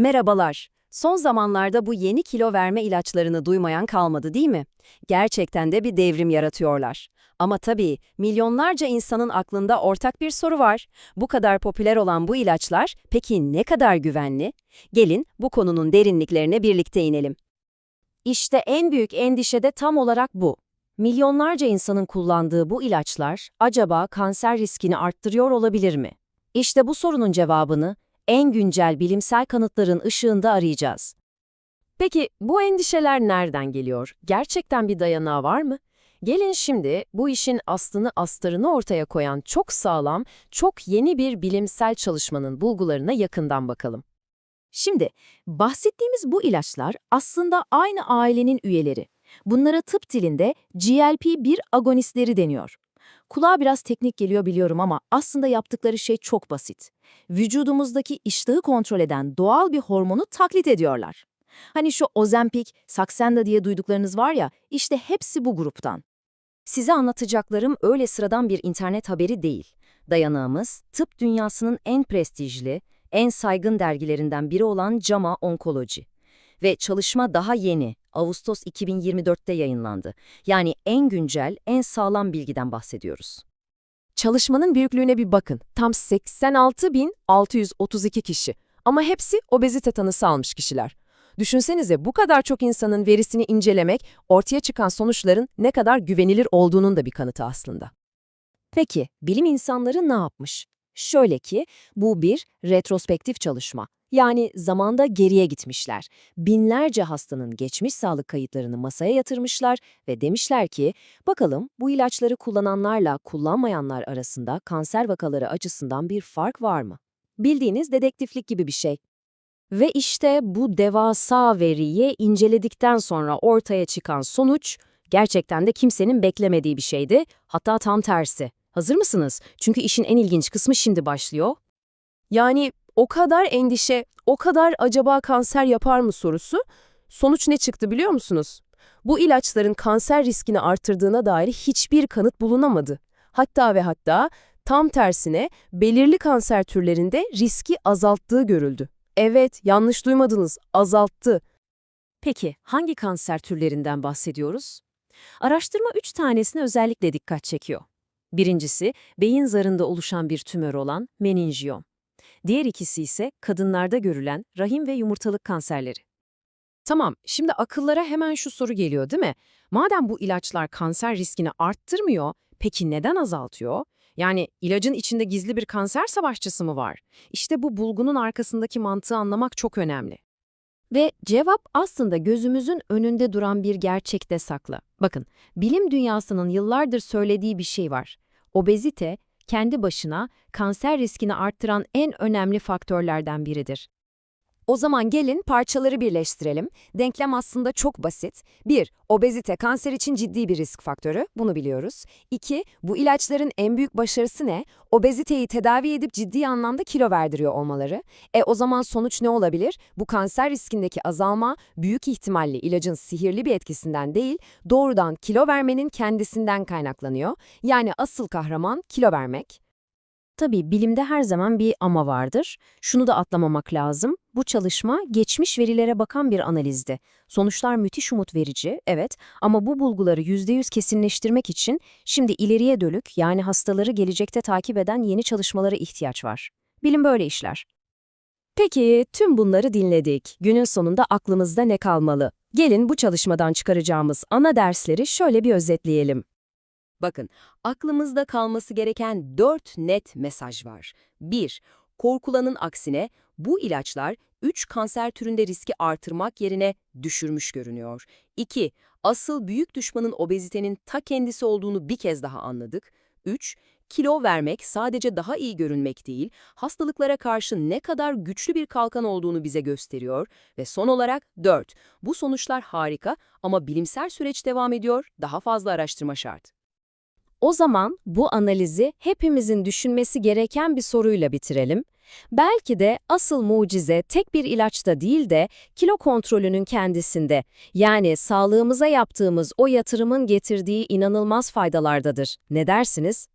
Merhabalar. Son zamanlarda bu yeni kilo verme ilaçlarını duymayan kalmadı değil mi? Gerçekten de bir devrim yaratıyorlar. Ama tabii milyonlarca insanın aklında ortak bir soru var. Bu kadar popüler olan bu ilaçlar peki ne kadar güvenli? Gelin bu konunun derinliklerine birlikte inelim. İşte en büyük endişe de tam olarak bu. Milyonlarca insanın kullandığı bu ilaçlar acaba kanser riskini arttırıyor olabilir mi? İşte bu sorunun cevabını en güncel bilimsel kanıtların ışığında arayacağız. Peki bu endişeler nereden geliyor? Gerçekten bir dayanağı var mı? Gelin şimdi bu işin aslını astarını ortaya koyan çok sağlam, çok yeni bir bilimsel çalışmanın bulgularına yakından bakalım. Şimdi bahsettiğimiz bu ilaçlar aslında aynı ailenin üyeleri. Bunlara tıp dilinde GLP-1 agonistleri deniyor. Kulağa biraz teknik geliyor biliyorum ama aslında yaptıkları şey çok basit. Vücudumuzdaki iştahı kontrol eden doğal bir hormonu taklit ediyorlar. Hani şu Ozempic, Saxenda diye duyduklarınız var ya, işte hepsi bu gruptan. Size anlatacaklarım öyle sıradan bir internet haberi değil. Dayanağımız, tıp dünyasının en prestijli, en saygın dergilerinden biri olan JAMA Onkoloji. Ve çalışma daha yeni, Ağustos 2024'te yayınlandı. Yani en güncel, en sağlam bilgiden bahsediyoruz. Çalışmanın büyüklüğüne bir bakın. Tam 86.632 kişi. Ama hepsi obezite tanısı almış kişiler. Düşünsenize bu kadar çok insanın verisini incelemek, ortaya çıkan sonuçların ne kadar güvenilir olduğunun da bir kanıtı aslında. Peki, bilim insanları ne yapmış? Şöyle ki, bu bir retrospektif çalışma. Yani zamanda geriye gitmişler. Binlerce hastanın geçmiş sağlık kayıtlarını masaya yatırmışlar ve demişler ki, bakalım bu ilaçları kullananlarla kullanmayanlar arasında kanser vakaları açısından bir fark var mı? Bildiğiniz dedektiflik gibi bir şey. Ve işte bu devasa veriyi inceledikten sonra ortaya çıkan sonuç gerçekten de kimsenin beklemediği bir şeydi. Hatta tam tersi. Hazır mısınız? Çünkü işin en ilginç kısmı şimdi başlıyor. Yani o kadar endişe, o kadar acaba kanser yapar mı sorusu, sonuç ne çıktı biliyor musunuz? Bu ilaçların kanser riskini artırdığına dair hiçbir kanıt bulunamadı. Hatta ve hatta tam tersine belirli kanser türlerinde riski azalttığı görüldü. Evet, yanlış duymadınız, azalttı. Peki hangi kanser türlerinden bahsediyoruz? Araştırma üç tanesine özellikle dikkat çekiyor. Birincisi, beyin zarında oluşan bir tümör olan meninjiyom. Diğer ikisi ise kadınlarda görülen rahim ve yumurtalık kanserleri. Tamam, şimdi akıllara hemen şu soru geliyor değil mi? Madem bu ilaçlar kanser riskini arttırmıyor, peki neden azaltıyor? Yani ilacın içinde gizli bir kanser savaşçısı mı var? İşte bu bulgunun arkasındaki mantığı anlamak çok önemli. Ve cevap aslında gözümüzün önünde duran bir gerçekte saklı. Bakın, bilim dünyasının yıllardır söylediği bir şey var. Obezite, kendi başına kanser riskini arttıran en önemli faktörlerden biridir. O zaman gelin parçaları birleştirelim. Denklem aslında çok basit. 1. Obezite kanser için ciddi bir risk faktörü. Bunu biliyoruz. 2. Bu ilaçların en büyük başarısı ne? Obeziteyi tedavi edip ciddi anlamda kilo verdiriyor olmaları. E o zaman sonuç ne olabilir? Bu kanser riskindeki azalma büyük ihtimalle ilacın sihirli bir etkisinden değil, doğrudan kilo vermenin kendisinden kaynaklanıyor. Yani asıl kahraman kilo vermek. Tabii bilimde her zaman bir ama vardır. Şunu da atlamamak lazım. Bu çalışma geçmiş verilere bakan bir analizdi. Sonuçlar müthiş umut verici, evet ama bu bulguları %100 kesinleştirmek için şimdi ileriye dönük yani hastaları gelecekte takip eden yeni çalışmalara ihtiyaç var. Bilim böyle işler. Peki tüm bunları dinledik. Günün sonunda aklımızda ne kalmalı? Gelin bu çalışmadan çıkaracağımız ana dersleri şöyle bir özetleyelim. Bakın, aklımızda kalması gereken dört net mesaj var. 1. Korkulanın aksine bu ilaçlar 3 kanser türünde riski artırmak yerine düşürmüş görünüyor. 2. Asıl büyük düşmanın obezitenin ta kendisi olduğunu bir kez daha anladık. 3. Kilo vermek sadece daha iyi görünmek değil, hastalıklara karşı ne kadar güçlü bir kalkan olduğunu bize gösteriyor. Ve son olarak 4. Bu sonuçlar harika ama bilimsel süreç devam ediyor, daha fazla araştırma şart. O zaman bu analizi hepimizin düşünmesi gereken bir soruyla bitirelim. Belki de asıl mucize tek bir ilaçta değil de kilo kontrolünün kendisinde. Yani sağlığımıza yaptığımız o yatırımın getirdiği inanılmaz faydalardadır. Ne dersiniz?